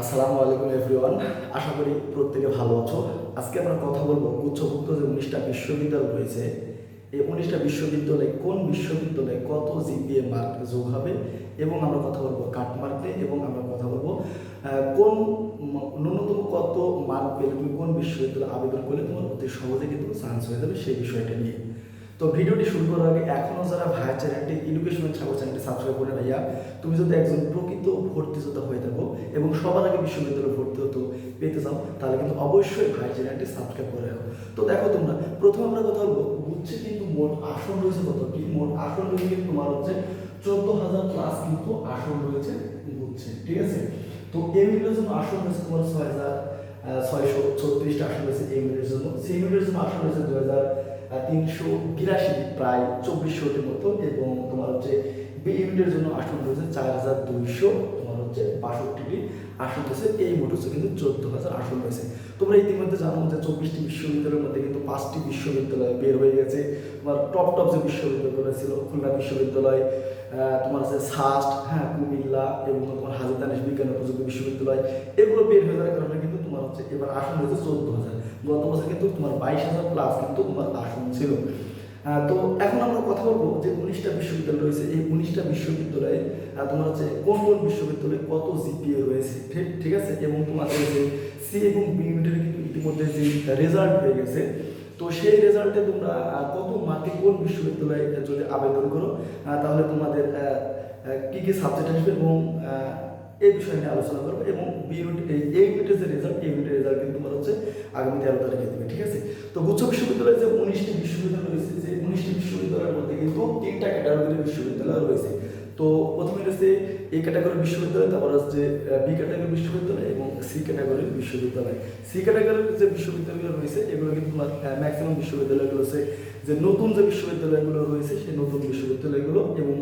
আসসালামু আলাইকুম এভরিওয়ান, আশা করি প্রত্যেকে ভালো আছো। আজকে আমরা কথা বলব উচ্চভুক্ত যে উনিশটা বিশ্ববিদ্যালয় রয়েছে, এই উনিশটা বিশ্ববিদ্যালয়ে কোন বিশ্ববিদ্যালয়ে কত জিপিএ মার্ক যোগ হবে এবং আমরা কথা বলব কাট মার্ক এবং আমরা কথা বলব কোন ন্যূনতম কত মার্ক পেলে তুমি কোন বিশ্ববিদ্যালয়ে আবেদন করলে তোমার অতি সহজে কিন্তু চান্স হয়ে যাবে সেই বিষয়টা নিয়ে। তো ভিডিওটি শুরু করার আগে এখনও যারা ভাইয়া চ্যানেলটি এডুকেশন ছাগল চ্যানেলটি সাবস্ক্রাইব করে ভাইয়া, তুমি যদি একজন প্রকৃত ভর্তি যোদ্ধা হয়ে থাকো এবং সবার আগে বিশ্ববিদ্যালয়ে ভর্তি হতো পেতে চাও, তাহলে কিন্তু অবশ্যই ভাই চ্যানেলটি সাবস্ক্রাইব করে রাখো। তো দেখো তোমরা, প্রথম আমরা কথা বলব বুঝছে কিন্তু মোট আসন রয়েছে কত? কি মোট আসন রয়েছে কিন্তু তোমার হচ্ছে চোদ্দ হাজার প্লাস কিন্তু আসন রয়েছে বুঝছে ঠিক আছে? তো মিনিটের জন্য আসন রয়েছে তোমার ছয় হাজার ছয়শো ছত্রিশটা আসন রয়েছে মিনিটের জন্য। মিনিটের জন্য আসন রয়েছে দু হাজার তিনশো বিরাশি, প্রায় চব্বিশশোটির মতো, এবং তোমার হচ্ছে বি ইউনিটের জন্য আসন রয়েছে চার হাজার দুইশো, তোমার হচ্ছে বাষট্টিটি আসন রয়েছে। এই মোট হচ্ছে কিন্তু চোদ্দ হাজার আসন রয়েছে। তোমরা ইতিমধ্যে জানো যে চব্বিশটি বিশ্ববিদ্যালয়ের মধ্যে কিন্তু পাঁচটি বিশ্ববিদ্যালয় বের হয়ে গেছে। তোমার টপ টপ যে বিশ্ববিদ্যালয় ছিল, খুলনা বিশ্ববিদ্যালয় তোমার আছে সাস্ট হ্যাঁ কুমিল্লা, এবং তোমার হাজির বিজ্ঞান প্রযুক্তি বিশ্ববিদ্যালয়, এগুলো বের হয়ে যাওয়ার কারণে কিন্তু তোমার হচ্ছে এবার আসন হয়েছে চোদ্দ হাজার। গত বছর কিন্তু তোমার বাইশ হাজার প্লাস কিন্তু তোমার আসন ছিল। তো এখন আমরা কথা বলব যে উনিশটা বিশ্ববিদ্যালয় রয়েছে। এই উনিশটা বিশ্ববিদ্যালয়ে তোমার হচ্ছে কোন কোন বিশ্ববিদ্যালয়ে কত জিপিএ রয়েছে, ঠিক ঠিক আছে? এবং তোমাদের যে সি এবং বি ইউনিটের কিন্তু ইতিমধ্যে যে রেজাল্ট হয়ে গেছে। তো সেই রেজাল্টে তোমরা কত মার্কে কোন বিশ্ববিদ্যালয়ে যদি আবেদন করো তাহলে তোমাদের কি কি সাবজেক্ট আসবে এবং এই বিষয় নিয়ে আলোচনা করব এবং বি ইউনিট এই ইউনিটের যে রেজাল্ট এই ইউনিটের রেজাল্ট কিন্তু তোমার হচ্ছে আগামী তেরো তারিখে দেবে, ঠিক আছে? তো গুচ্ছ বিশ্ববিদ্যালয়ে যে উনিশটি বিশ্ববিদ্যালয় রয়েছে, যে উনিশটি বিশ্ববিদ্যালয়ের মধ্যে কিন্তু তিনটা ক্যাটাগরির বিশ্ববিদ্যালয় রয়েছে। তো প্রথমে রয়েছে এ ক্যাটাগরির বিশ্ববিদ্যালয়, তারপর হচ্ছে বি ক্যাটাগরির বিশ্ববিদ্যালয় এবং সি ক্যাটাগরির বিশ্ববিদ্যালয়। সি ক্যাটাগরির যে বিশ্ববিদ্যালয়গুলো রয়েছে, এগুলো কিন্তু ম্যাক্সিমাম বিশ্ববিদ্যালয়গুলো হচ্ছে, যে নতুন যে বিশ্ববিদ্যালয়গুলো রয়েছে, সেই নতুন বিশ্ববিদ্যালয়গুলো এবং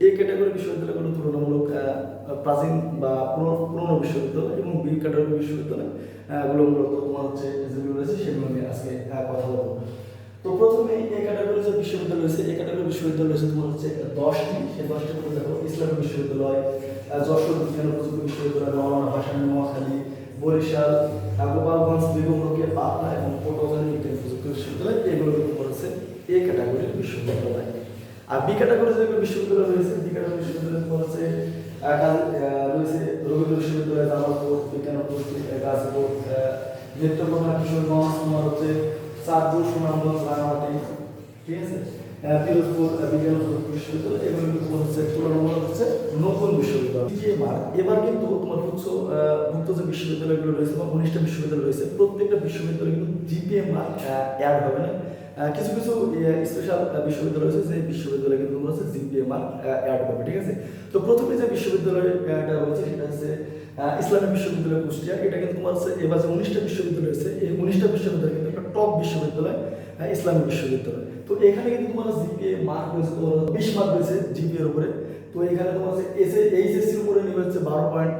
এ ক্যাটাগরির বিশ্ববিদ্যালয়গুলো তুলনামূলক প্রাচীন বা পুরনো বিশ্ববিদ্যালয় এবং বি ক্যাটাগরির বিশ্ববিদ্যালয় আহ, মূলত তোমার হচ্ছে যেগুলো রয়েছে সেগুলো নিয়ে আজকে কথা বলব। তো প্রথমে এ ক্যাটাগরির যে বিশ্ববিদ্যালয় রয়েছে এ ক্যাটাগরির বিশ্ববিদ্যালয় রয়েছে তোমার হচ্ছে দশটি। সেই দশটি মধ্যে দেখো ইসলামী বিশ্ববিদ্যালয় যশোর বিজ্ঞান প্রযুক্তি বিশ্ববিদ্যালয় মৌলানা ভাসানী নোয়াখালী বরিশাল গোপালগঞ্জ বেগম রোকেয়া পাবনা এবং পটুয়াখালী বিজ্ঞান প্রযুক্তি বিশ্ববিদ্যালয় এগুলো কিন্তু তোমার হচ্ছে এ ক্যাটাগরির বিশ্ববিদ্যালয়। আর বি ক্যাটাগরির যেগুলো বিশ্ববিদ্যালয় রয়েছে বি ক্যাটাগরি বিশ্ববিদ্যালয় হচ্ছে রয়েছে রবীন্দ্র বিশ্ববিদ্যালয়, জামালপুর বিজ্ঞান গাজীপুর নেত্রকোনা, কিশোরগঞ্জ, তোমার হচ্ছে চাঁদপুর, সুনামগঞ্জ রাঙামাটি ঠিক আছে? পিরোজপুর আহ, বিজ্ঞান বিশ্ববিদ্যালয় এগুলো কিন্তু হচ্ছে তুলনামূলক হচ্ছে নতুন বিশ্ববিদ্যালয়। মার্ক এবার কিন্তু তোমার আহ, ভুক্ত যে বিশ্ববিদ্যালয়গুলো রয়েছে বা বিশ্ববিদ্যালয় রয়েছে প্রত্যেকটা বিশ্ববিদ্যালয় কিন্তু জিপিএ মার্ক অ্যাড হবে না। কিছু কিছু স্পেশাল বিশ্ববিদ্যালয় রয়েছে যে বিশ্ববিদ্যালয় কিন্তু হচ্ছে জিপিএ মার্ক অ্যাড ঠিক আছে? তো প্রথমে যে বিশ্ববিদ্যালয়টা রয়েছে সেটা হচ্ছে আহ, ইসলামিক বিশ্ববিদ্যালয় কুষ্টিয়া। এটা কিন্তু তোমার হচ্ছে এবার যে উনিশটা বিশ্ববিদ্যালয় রয়েছে এই উনিশটা বিশ্ববিদ্যালয় কিন্তু একটা টপ বিশ্ববিদ্যালয় আহ, ইসলামিক বিশ্ববিদ্যালয়। তো এখানে কিন্তু তোমার জিপিএ মার্ক রয়েছে, তোমার বিশ মার্ক রয়েছে জিপিএ এর উপরে। তো এখানে তোমার হচ্ছে এসএ এইচএসসির উপরে নেবে হচ্ছে বারো পয়েন্ট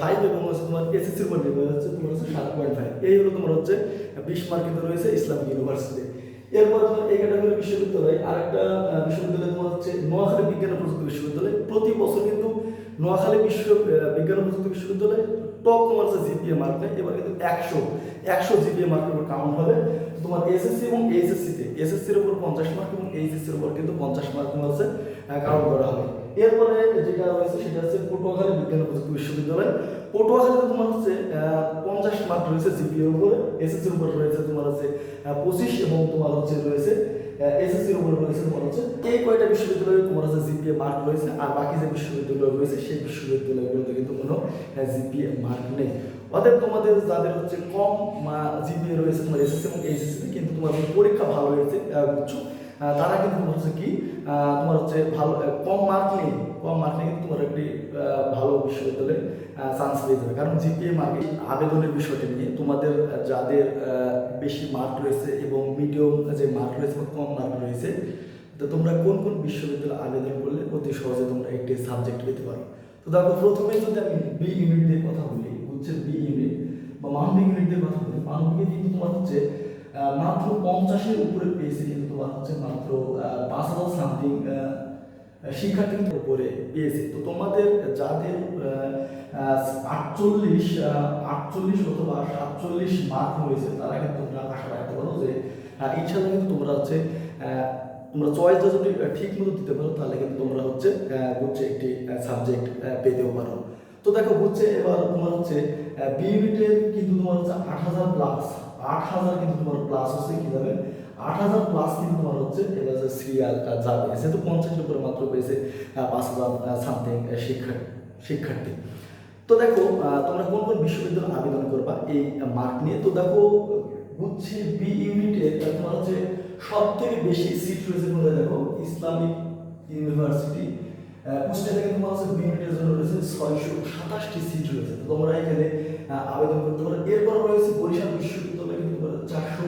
ফাইভ এবং হচ্ছে তোমার এসএসসির উপর নেবে হচ্ছে তোমার হচ্ছে সাত পয়েন্ট ফাইভ এই হলো তোমার হচ্ছে বিশ মার্ক কিন্তু রয়েছে ইসলামিক ইউনিভার্সিটি এরপর তোমার এই ক্যাটাগরি বিশ্ববিদ্যালয়, আরেকটা বিশ্ববিদ্যালয় তোমার হচ্ছে নোয়াখালী বিজ্ঞান প্রযুক্তি বিশ্ববিদ্যালয়। প্রতি বছর কিন্তু নোয়াখালী বিশ্ব বিজ্ঞান প্রযুক্তি বিশ্ববিদ্যালয় টপ তোমার হচ্ছে জিপিএ মার্ক এবার কিন্তু একশো একশো জিপিএ মার্কের উপর কাউন্ট হবে। তোমার এসএসসি এবং এইচএসসিতে এসএসসির উপর পঞ্চাশ মার্ক এবং এইচএসসির উপর কিন্তু পঞ্চাশ মার্ক তোমার হচ্ছে কাউন্ট করা হবে। এরপরে যেটা রয়েছে সেটা হচ্ছে পটুয়াখালী বিজ্ঞান প্রযুক্তি বিশ্ববিদ্যালয়। পটুয়াখালীতে তোমার হচ্ছে পঞ্চাশ মার্ক রয়েছে জিপিএর উপরে এসএসসির উপর রয়েছে তোমার হচ্ছে পঁচিশ এবং তোমার হচ্ছে রয়েছে এসএসসির উপর রয়েছে তোমার হচ্ছে এই কয়টা বিশ্ববিদ্যালয়ে তোমার হচ্ছে জিপিএ মার্ক রয়েছে আর বাকি যে বিশ্ববিদ্যালয় রয়েছে সেই বিশ্ববিদ্যালয়গুলোতে কিন্তু কোনো জিপিএ মার্ক নেই। অতএব তোমাদের যাদের হচ্ছে কম জিপিএ রয়েছে তোমার এসএসসি এবং এইচএসসি কিন্তু তোমাদের পরীক্ষা ভালো হয়েছে আহ, তারা কিন্তু হচ্ছে কি তোমার হচ্ছে ভালো কম মার্ক নেই কম মার্ক নেই কিন্তু তোমার একটি ভালো বিশ্ববিদ্যালয়ে চান্স পেয়ে যাবে। কারণ জিপিএ মার্কে আবেদনের বিষয়টি নিয়ে তোমাদের যাদের বেশি মার্ক রয়েছে এবং মিডিয়াম যে মার্ক রয়েছে বা কম মার্ক রয়েছে, তো তোমরা কোন কোন বিশ্ববিদ্যালয়ে আবেদন করলে অতি সহজে তোমরা একটি সাবজেক্ট পেতে পারো। তো দেখো, প্রথমে যদি আমি বি ইউনিট দিয়ে কথা বলি, হচ্ছে বি ইউনিট বা মানবিক ইউনিট দিয়ে কথা বলি, মানবিকে কিন্তু তোমার হচ্ছে মাত্র পঞ্চাশের উপরে পেয়েছে কিন্তু তোমার হচ্ছে মাত্র পাঁচ হাজার সামথিং শিক্ষার্থীদের উপরে পেয়েছে। তো তোমাদের যাদের আটচল্লিশ আটচল্লিশ অথবা সাতচল্লিশ মার্ক হয়েছে, তারা কিন্তু তোমরা আশা রাখতে পারো যে ইনশাল্লাহ কিন্তু তোমরা হচ্ছে তোমরা চয়েসটা যদি ঠিক মতো দিতে পারো, তাহলে কিন্তু তোমরা হচ্ছে হচ্ছে একটি সাবজেক্ট পেতেও পারো। তো দেখো হচ্ছে এবার তোমার হচ্ছে বি কিন্তু তোমার হচ্ছে আট হাজার প্লাস আট হাজার কিন্তু তোমার প্লাস হচ্ছে যাবে আট হাজার প্লাস কিন্তু তোমার হচ্ছে যে যাবে। যেহেতু পঞ্চাশের উপরে মাত্র পেয়েছে পাঁচ হাজার সামথিং শিক্ষার্থী শিক্ষার্থী। তো দেখো তোমরা কোন কোন বিশ্ববিদ্যালয়ে আবেদন করবা এই মার্ক নিয়ে? তো দেখো, হচ্ছে বি ইউনিটে তোমার হচ্ছে সব থেকে বেশি সিট রয়েছে বলে দেখো? Islamic university. কুষ্টিয়া থেকে তোমার হচ্ছে বি ইউনিটের জন্য রয়েছে ছয়শো সাতাশটি সিট রয়েছে। তোমরা এখানে আবেদন করতে পারো। এরপর রয়েছে বরিশাল বিশ্ববিদ্যালয়ে। চারশো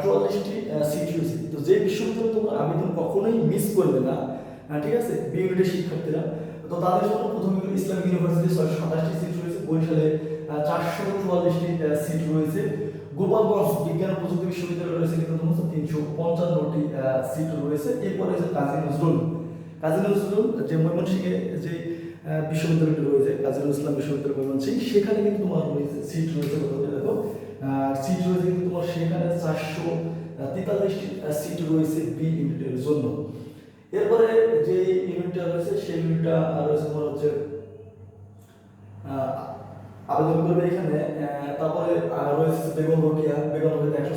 চুয়াল্লিশটি সিট রয়েছে। তো যে বিশ্ববিদ্যালয়ে তোমরা আবেদন কখনোই মিস করবে না ঠিক আছে? বি ইউনিটের শিক্ষার্থীরা। তো তাদের জন্য প্রথমে ইসলামিক ইউনিভার্সিটি ছয়শো সাতাশটি সিট রয়েছে। বরিশালে চারশো চুয়াল্লিশটি সিট রয়েছে। গোপালগঞ্জ বিজ্ঞান প্রযুক্তি বিশ্ববিদ্যালয় রয়েছে কিন্তু হচ্ছে তিনশো পঞ্চান্নটি সিট রয়েছে। এরপরে রয়েছে কাজী নজরুল। কাজী নজরুল যে ময়মনসিংহে যে বিশ্ববিদ্যালয়টি রয়েছে, কাজী নজরুল ইসলাম বিশ্ববিদ্যালয় ময়মনসিংহ, সেখানে কিন্তু তোমার রয়েছে সিট রয়েছে দেখো। সিট রয়েছে কিন্তু তোমার সেখানে চারশো তেতাল্লিশটি সিট রয়েছে বি ইউনিটের জন্য। এরপরে যে ইউনিটটা রয়েছে, সেই ইউনিটটা রয়েছে তোমার হচ্ছে আবেদন করবে এখানে। তারপরে রয়েছে বেগম রোকিয়া। বেগম রোকিয়া একশো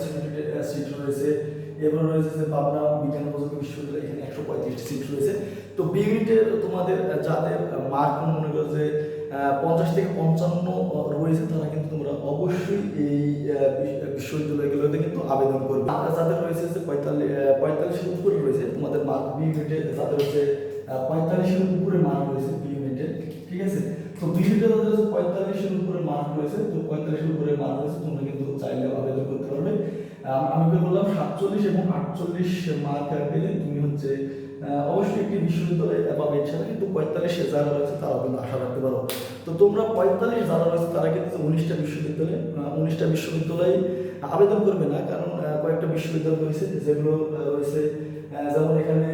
সিট রয়েছে। এরপর রয়েছে পাবনা বিজ্ঞান প্রযুক্তি বিশ্ববিদ্যালয়, এখানে একশো পঁয়ত্রিশটি সিট রয়েছে। তো বি বিউনিটে তোমাদের যাদের মার্ক মনে করো যে পঞ্চাশ থেকে পঞ্চান্ন রয়েছে তারা কিন্তু তোমরা অবশ্যই এই বিশ্ববিদ্যালয়গুলোতে কিন্তু আবেদন করবে। যাদের রয়েছে যে পঁয়তাল্লিশ পঁয়তাল্লিশের উপরে রয়েছে, তোমাদের মার্ক বি ইউনিটে যাদের হচ্ছে পঁয়তাল্লিশের উপরে মার্ক রয়েছে বি ইউনিটে ঠিক আছে? তো বি ইউনিটে যাদের হচ্ছে পঁয়তাল্লিশের উপরে মার্ক রয়েছে, তো পঁয়তাল্লিশের উপরে মার্ক রয়েছে, তোমরা কিন্তু চাইলে আবেদন করতে পারবে। আমি বললাম সাতচল্লিশ এবং আটচল্লিশ মার্ক পেলে তুমি হচ্ছে অবশ্যই একটি বিশ্ববিদ্যালয় পাবে এছাড়া কিন্তু পঁয়তাল্লিশ যারা রয়েছে তারাও কিন্তু আশা রাখতে পারো। তো তোমরা পঁয়তাল্লিশ যারা রয়েছে তারা কিন্তু উনিশটা বিশ্ববিদ্যালয়ে উনিশটা বিশ্ববিদ্যালয়ে আবেদন করবে না, কারণ কয়েকটা বিশ্ববিদ্যালয় রয়েছে, যেগুলো রয়েছে যেমন এখানে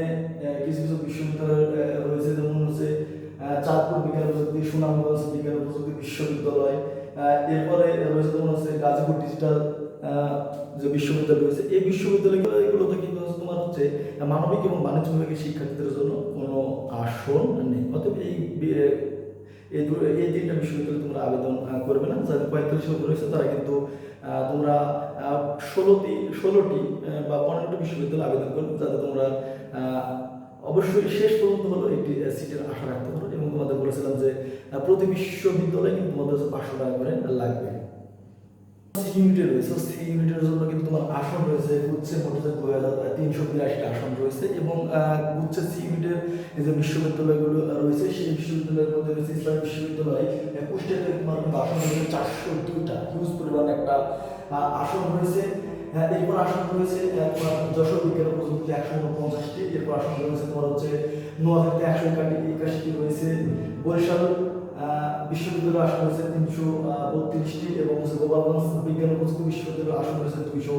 কিছু কিছু বিশ্ববিদ্যালয় রয়েছে, যেমন হচ্ছে চাঁদপুর বিজ্ঞান প্রযুক্তি, সুনামগঞ্জ বিজ্ঞান প্রযুক্তি বিশ্ববিদ্যালয় এরপরে রয়েছে যেমন হচ্ছে গাজীপুর ডিজিটাল যে বিশ্ববিদ্যালয় রয়েছে, এই কিন্তু তোমার হচ্ছে, মানবিক এবং বাণিজ্য বিভাগের শিক্ষার্থীদের জন্য কোনো আসন নেই। অতএব এই এই এই তিনটা বিশ্ববিদ্যালয়ে তোমরা আবেদন করবে না। যাদের পঁয়তাল্লিশ রয়েছে, তারা কিন্তু তোমরা ষোলোটি ষোলোটি বা পনেরোটি বিশ্ববিদ্যালয়ে আবেদন করবে, যাতে তোমরা অবশ্যই শেষ পর্যন্ত হলো একটি সিটের আশা রাখতে পারো। এবং তোমাদের বলেছিলাম যে প্রতি বিশ্ববিদ্যালয়ে কিন্তু তোমাদের পাঁচশো টাকা করে লাগবে। ইউনিটে রয়েছে সি ইউনিটের জন্য কিন্তু তোমার আসন রয়েছে গুচ্ছে মোটে দুই হাজার তিনশো বিরাশিটা আসন রয়েছে এবং গুচ্ছে সি ইউনিটের যে বিশ্ববিদ্যালয়গুলো রয়েছে সেই বিশ্ববিদ্যালয়ের মধ্যে রয়েছে ইসলাম বিশ্ববিদ্যালয় কুষ্টিয়াতে তোমার আসন রয়েছে চারশো দুইটা হিউজ পরিমাণ একটা আসন রয়েছে। হ্যাঁ, এরপর আসন রয়েছে যশোর বিজ্ঞান প্রযুক্তি একশো উনপঞ্চাশটি এরপর আসন রয়েছে তোমার হচ্ছে নোয়াখালীতে একশো একাশিটি রয়েছে। বরিশাল বিশ্ববিদ্যালয় আসন রয়েছে তিনশো বত্রিশটি এবং গোপালগঞ্জ বিজ্ঞান বিশ্ববিদ্যালয় আসন রয়েছে দুইশো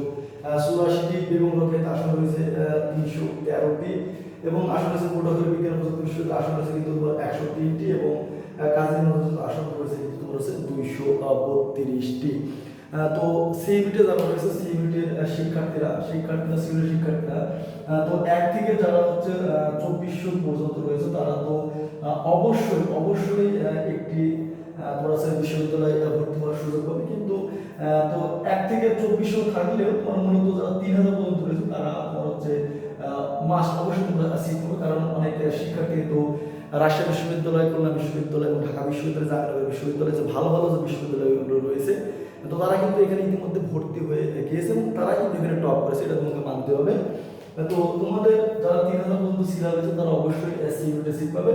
চুরাশিটি বেগম আসন রয়েছে তিনশো তেরোটি এবং আসন রয়েছে বিজ্ঞান বিশ্ববিদ্যালয় আসন রয়েছে কিন্তু একশো তিনটি এবং কাজী নজরুল আসন রয়েছে কিন্তু হচ্ছে দুইশো বত্রিশটি। তো যারা রয়েছে শিক্ষার্থীরা শিক্ষার্থীরা শিক্ষার্থীরা তো এক থেকে যারা হচ্ছে চব্বিশশো পর্যন্ত রয়েছে তারা তো অবশ্যই অবশ্যই একটি হচ্ছে বিশ্ববিদ্যালয়ে ভর্তি হওয়ার সুযোগ পাবে কিন্তু তো এক থেকে চব্বিশশো থাকলেও তোমার মূলত যারা তিন হাজার পর্যন্ত রয়েছে তারা তোমার হচ্ছে মাস অবশ্যই তোমরা সিট পাবে কারণ অনেক শিক্ষার্থী তো রাজশাহী বিশ্ববিদ্যালয় খুলনা বিশ্ববিদ্যালয় এবং ঢাকা বিশ্ববিদ্যালয়, জাহাঙ্গীরনগর বিশ্ববিদ্যালয়, যে ভালো ভালো, যে বিশ্ববিদ্যালয়গুলো রয়েছে, তো তারা কিন্তু এখানে ইতিমধ্যে ভর্তি হয়ে গিয়েছে এবং তারা কিন্তু এখানে টপ করেছে, এটা তোমাকে মানতে হবে। তো তোমাদের যারা তিন হাজার পর্যন্ত সিট রয়েছে, তারা অবশ্যই সিট পাবে।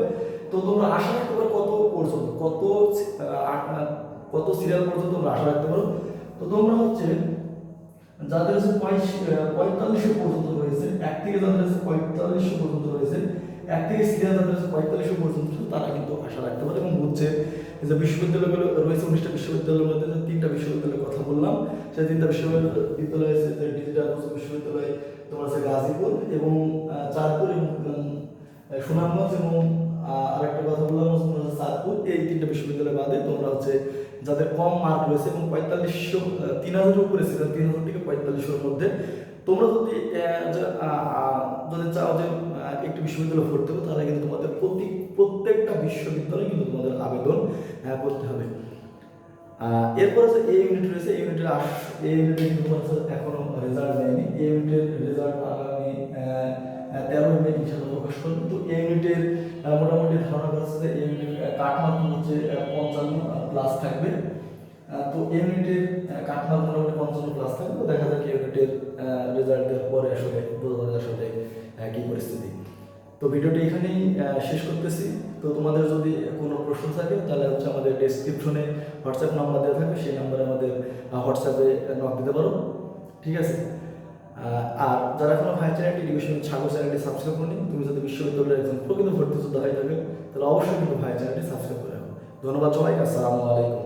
তো তোমরা আশা রাখতে পারো কত পর্যন্ত কত কত সিরিয়াল পর্যন্ত তোমরা আশা রাখতে পারো। তো তোমরা হচ্ছে যাদের হচ্ছে পঁয়তাল্লিশশো পর্যন্ত রয়েছে, এক থেকে যাদের হচ্ছে পঁয়তাল্লিশশো পর্যন্ত রয়েছে, এক থেকে সিরিয়াল যাদের হচ্ছে পঁয়তাল্লিশশো পর্যন্ত তারা কিন্তু আশা রাখতে পারে। এবং বুঝছে যে বিশ্ববিদ্যালয়গুলো রয়েছে, উনিশটা বিশ্ববিদ্যালয়ের মধ্যে যে তিনটা বিশ্ববিদ্যালয়ের কথা বললাম, সেই তিনটা বিশ্ববিদ্যালয় আছে যে ডিজিটাল বিশ্ববিদ্যালয়, তোমার আছে গাজীপুর এবং চাঁদপুর এবং সুনামগঞ্জ এবং আরেকটা কথা বললাম হচ্ছে চাঁদপুর এই তিনটা বিশ্ববিদ্যালয় বাদে তোমরা হচ্ছে যাদের কম মার্ক রয়েছে এবং পঁয়তাল্লিশশো তিন হাজারের উপরে ছিল, তিন হাজার থেকে পঁয়তাল্লিশশোর মধ্যে, তোমরা যদি যদি চাও যে একটি বিশ্ববিদ্যালয়ে ভর্তি হবে তাহলে কিন্তু তোমাদের প্রতি, প্রত্যেকটা বিশ্ববিদ্যালয়ে কিন্তু তোমাদের আবেদন করতে হবে। এরপর আছে এই ইউনিট রয়েছে এই ইউনিটের এই ইউনিটে কিন্তু এখনও রেজাল্ট দেয়নি এই ইউনিটের রেজাল্ট এই ইউনিটের মোটামুটি ধারণা করা হচ্ছে যে ইউনিটের কাটমার্ক হচ্ছে পঞ্চান্ন প্লাস থাকবে। তো ইউনিটের কাটমার্ক মোটামুটি পঞ্চান্ন প্লাস থাকবে। দেখা যাক ইউনিটের রেজাল্ট পরে আসলে বোঝা আসলে পরিস্থিতি। তো ভিডিওটি এখানেই শেষ করতেছি। তো তোমাদের যদি কোনো প্রশ্ন থাকে, তাহলে হচ্ছে আমাদের ডেসক্রিপশনে হোয়াটসঅ্যাপ নাম্বার দেওয়া থাকবে। সেই নাম্বারে আমাদের হোয়াটসঅ্যাপে নক দিতে পারো। ঠিক আছে? আর যারা এখনও ভাই চ্যানেলটি এডুকেশন ছাগল চ্যানেলটি সাবস্ক্রাইব করেনি তুমি যদি বিশ্ববিদ্যালয়ের একজন প্রকৃত ভর্তি যোদ্ধা হয়ে থাকে তাহলে অবশ্যই কিন্তু ভাই চ্যানেলটি সাবস্ক্রাইব করে রাখো। ধন্যবাদ সবাইকে, আসসালামু আলাইকুম।